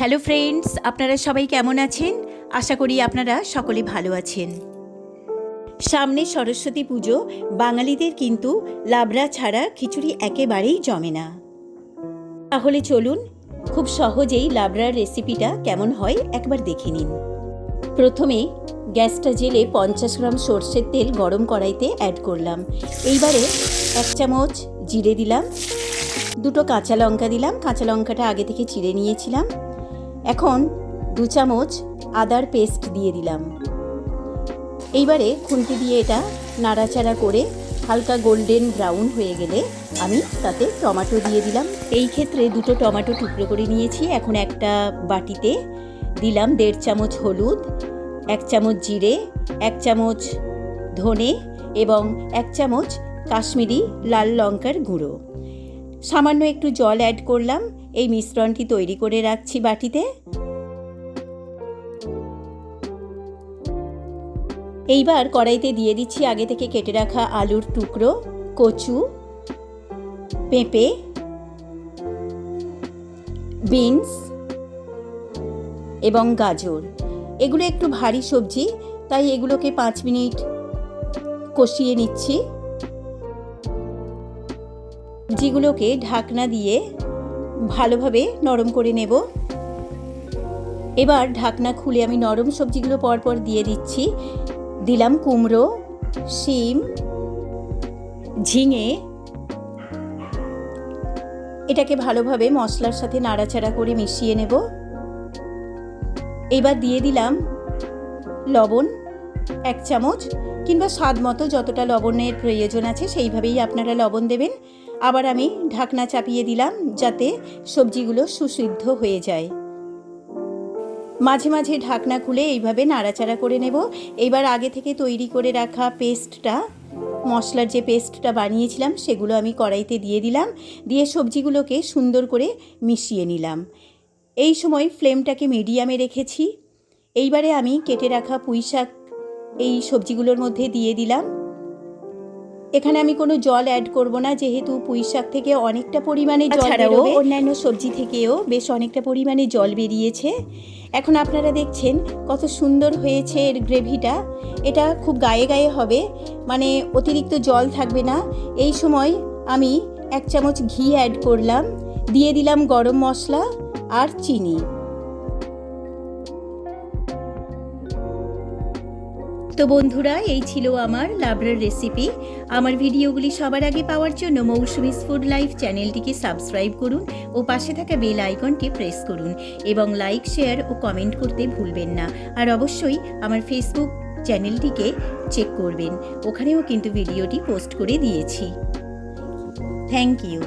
Hello friends আপনারা সবাই কেমন আছেন? আশা করি আপনারা সকলে ভালো আছেন। সামনে সরস্বতী পুজো। বাঙালিদের কিন্তু লাবড়া ছাড়া খিচুড়ি একেবারেই জমে না। তাহলে চলুন, খুব সহজেই লাবড়ার রেসিপিটা কেমন হয় একবার দেখে নিন। প্রথমে গ্যাসটা জেলে পঞ্চাশ গ্রাম সর্ষের তেল গরম কড়াইতে অ্যাড করলাম। এইবারে এক চামচ জিরে দিলাম। দুটো কাঁচা লঙ্কা দিলাম। কাঁচা লঙ্কাটা আগে থেকে চিড়ে নিয়েছিলাম। এখন দু চামচ আদার পেস্ট দিয়ে দিলাম। এইবারে খুন্তি দিয়ে এটা নাড়াচাড়া করে হালকা গোল্ডেন ব্রাউন হয়ে গেলে আমি তাতে টমেটো দিয়ে দিলাম। এই ক্ষেত্রে দুটো টমেটো টুকরো করে নিয়েছি। এখন একটা বাটিতে দিলাম দেড় চামচ হলুদ, এক চামচ জিরে, এক চামচ ধনে এবং এক চামচ কাশ্মীরি লাল লঙ্কার গুঁড়ো। সামান্য একটু জল অ্যাড করলাম। এই মিশ্রণটি তৈরি করে রাখছি বাটিতে। এইবার কড়াইতে দিয়ে দিচ্ছি আগে থেকে কেটে রাখা আলুর টুকরো, কচু, পেঁপে, বিনস এবং গাজর। এগুলো একটু ভারী সবজি, তাই এগুলোকে পাঁচ মিনিট কষিয়ে নিচ্ছি। সবজিগুলোকে ঢাকনা দিয়ে ভালোভাবে নরম করে নেব। এবার ঢাকনা খুলে আমি নরম সবজিগুলো পরপর দিয়ে দিচ্ছি। দিলাম কুমড়ো, শিম, ঝিঙে। এটাকে ভালোভাবে মশলার সাথে নাড়াচাড়া করে মিশিয়ে নেব। এবার দিয়ে দিলাম লবণ, এক চামচ, কিংবা স্বাদ মতো যতটা লবণের প্রয়োজন আছে সেইভাবেই আপনারা লবণ দেবেন। আবার আমি ঢাকনা চাপিয়ে দিলাম যাতে সবজিগুলো সুসিদ্ধ হয়ে যায়। মাঝে মাঝে ঢাকনা খুলে এইভাবে নাড়াচাড়া করে নেব। এইবার আগে থেকে তৈরি করে রাখা পেস্টটা, মশলার যে পেস্টটা বানিয়েছিলাম সেগুলো আমি কড়াইতে দিয়ে দিলাম। দিয়ে সবজিগুলোকে সুন্দর করে মিশিয়ে নিলাম। এই সময় ফ্লেমটাকে মিডিয়ামে রেখেছি। এইবারে আমি কেটে রাখা পুঁই শাক এই সবজিগুলোর মধ্যে দিয়ে দিলাম। এখানে আমি কোনো জল অ্যাড করব না যেহেতু পুঁই শাক থেকে অনেকটা পরিমাণে জল তাছাড়াও বেরোবে। অন্যান্য সবজি থেকেও বেশ অনেকটা পরিমাণে জল বেরিয়েছে। এখন আপনারা দেখছেন কত সুন্দর হয়েছে এর গ্রেভিটা। এটা খুব গায়ে গায়ে হবে মানে অতিরিক্ত জল থাকবে না। এই সময় আমি এক চামচ ঘি অ্যাড করলাম দিয়ে দিলাম গরম মশলা আর চিনি। তো বন্ধুরা, এই ছিল আমার লাবড়ার রেসিপি আমার ভিডিওগুলি সবার আগে পাওয়ার জন্য মৌসুমিস ফুড লাইফ চ্যানেলটিকে সাবস্ক্রাইব করুন ও পাশে থাকা বেল আইকনটি প্রেস করুন এবং লাইক শেয়ার ও কমেন্ট করতে ভুলবেন না। আর অবশ্যই আমার ফেসবুক চ্যানেলটিকে চেক করবেন। ওখানেও কিন্তু ভিডিওটি পোস্ট করে দিয়েছি। Thank you